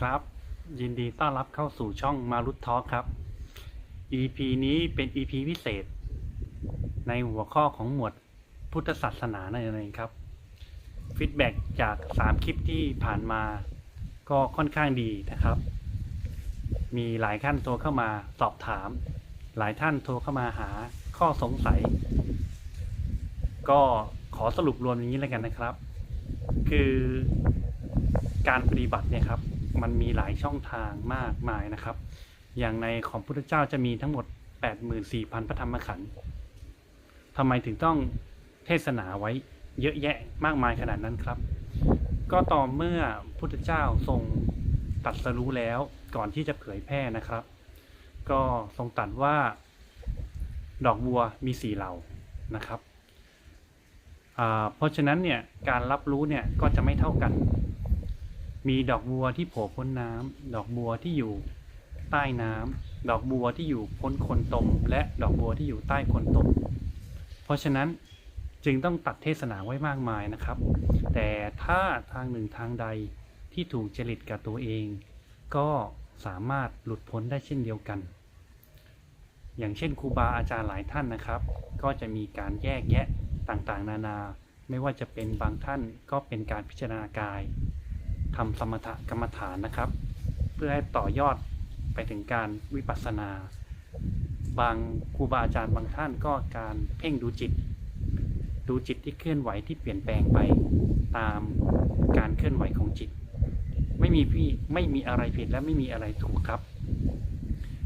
ครับ ยินดีต้อนรับเข้าสู่ช่องมารุตทอ l k ครับ EP นี้เป็น EP พิเศษ ในหัวข้อของหมวดพุทธศาสนานั่นเองครับฟีดแบ็จาก 3 คลิปที่ผ่านมา ก็ค่อนข้างดีนะครับ มีหลายท่านโทรเข้ามาสอบถาม หลายท่านโทรเข้ามาหาข้อสงสัย ก็ขอสรุปรวมอย่างนี้แล้วกันนะครับ คือการปฏิบัติเนี่ยครับ มันมีหลายช่องทางมากมายนะครับ อย่างในของพุทธเจ้าจะมีทั้งหมด 84,000 พระธรรมขันธ์ทำไมถึงต้องเทศนาไว้เยอะแยะมากมายขนาดนั้นครับ ก็ต่อเมื่อพุทธเจ้าทรงตัดสรู้แล้วก่อนที่จะเผยแพร่นะครับ ก็ทรงตรัสว่าดอกบัวมีสี่เหล่านะครับ เพราะฉะนั้นเนี่ยการรับรู้เนี่ยก็จะไม่เท่ากัน มีดอกบัวที่โผล่พ้นน้ำดอกบัวที่อยู่ใต้น้ำดอกบัวที่อยู่พ้นคนตม และดอกบัวที่อยู่ใต้คนตม เพราะฉะนั้นจึงต้องตัดเทศนาไว้มากมายนะครับ แต่ถ้าทางหนึ่งทางใดที่ถูกจริตกับตัวเอง ก็สามารถหลุดพ้นได้เช่นเดียวกัน อย่างเช่นครูบาอาจารย์หลายท่านนะครับ ก็จะมีการแยกแยะต่างๆ นานา ไม่ว่าจะเป็นบางท่านก็เป็นการพิจารณากาย ทำสมถกรรมฐานนะครับ เพื่อให้ต่อยอดไปถึงการวิปัสสนา บางครูบาอาจารย์บางท่านก็การเพ่งดูจิต ดูจิตที่เคลื่อนไหวที่เปลี่ยนแปลงไปตามการเคลื่อนไหวของจิต ไม่มีพี่ไม่มีอะไรผิดและไม่มีอะไรถูกครับ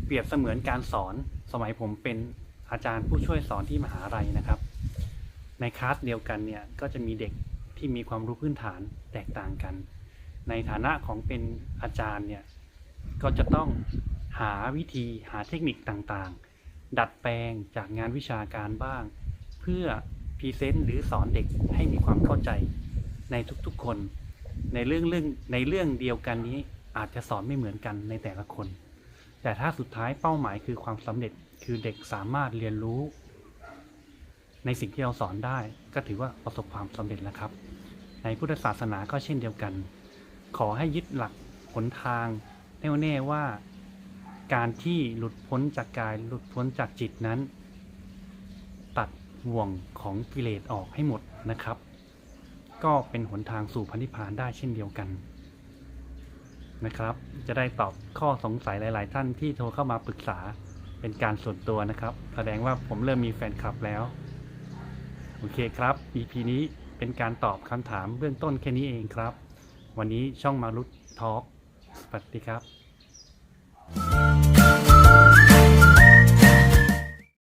เปรียบเสมือนการสอนสมัยผมเป็นอาจารย์ผู้ช่วยสอนที่มหาลัยนะครับ ในคลาสเดียวกันเนี่ยก็จะมีเด็กที่มีความรู้พื้นฐานแตกต่างกัน ในฐานะของเป็นอาจารย์เนี่ยก็จะต้องหาวิธีหาเทคนิคต่างๆ ดัดแปลงจากงานวิชาการบ้าง เพื่อพรีเซนต์หรือสอนเด็กให้มีความเข้าใจในทุกๆคน ในเรื่องเรื่องในเรื่องเดียวกันนี้อาจจะสอนไม่เหมือนกันในแต่ละคน แต่ถ้าสุดท้ายเป้าหมายคือความสำเร็จคือเด็กสามารถเรียนรู้ ในสิ่งที่เราสอนได้ก็ถือว่าประสบความสำเร็จแล้วครับ ในพุทธศาสนาก็เช่นเดียวกัน ขอให้ยึดหลักหนทางแน่วแน่ว่า การที่หลุดพ้นจากกายหลุดพ้นจากจิตนั้น ตัดห่วงของกิเลสออกให้หมดนะครับ ก็เป็นหนทางสู่พันธิพพานได้เช่นเดียวกันนะครับ จะได้ตอบข้อสงสัยหลาย ๆ ท่านที่โทรเข้ามาปรึกษาเป็นการส่วนตัวนะครับ แสดงว่าผมเริ่มมีแฟนคลับแล้ว โอเคครับ EP นี้เป็นการตอบคำถามเบื้องต้นแค่นี้เองครับ วันนี้ช่องมารุตทอล์กสวัสดีครับ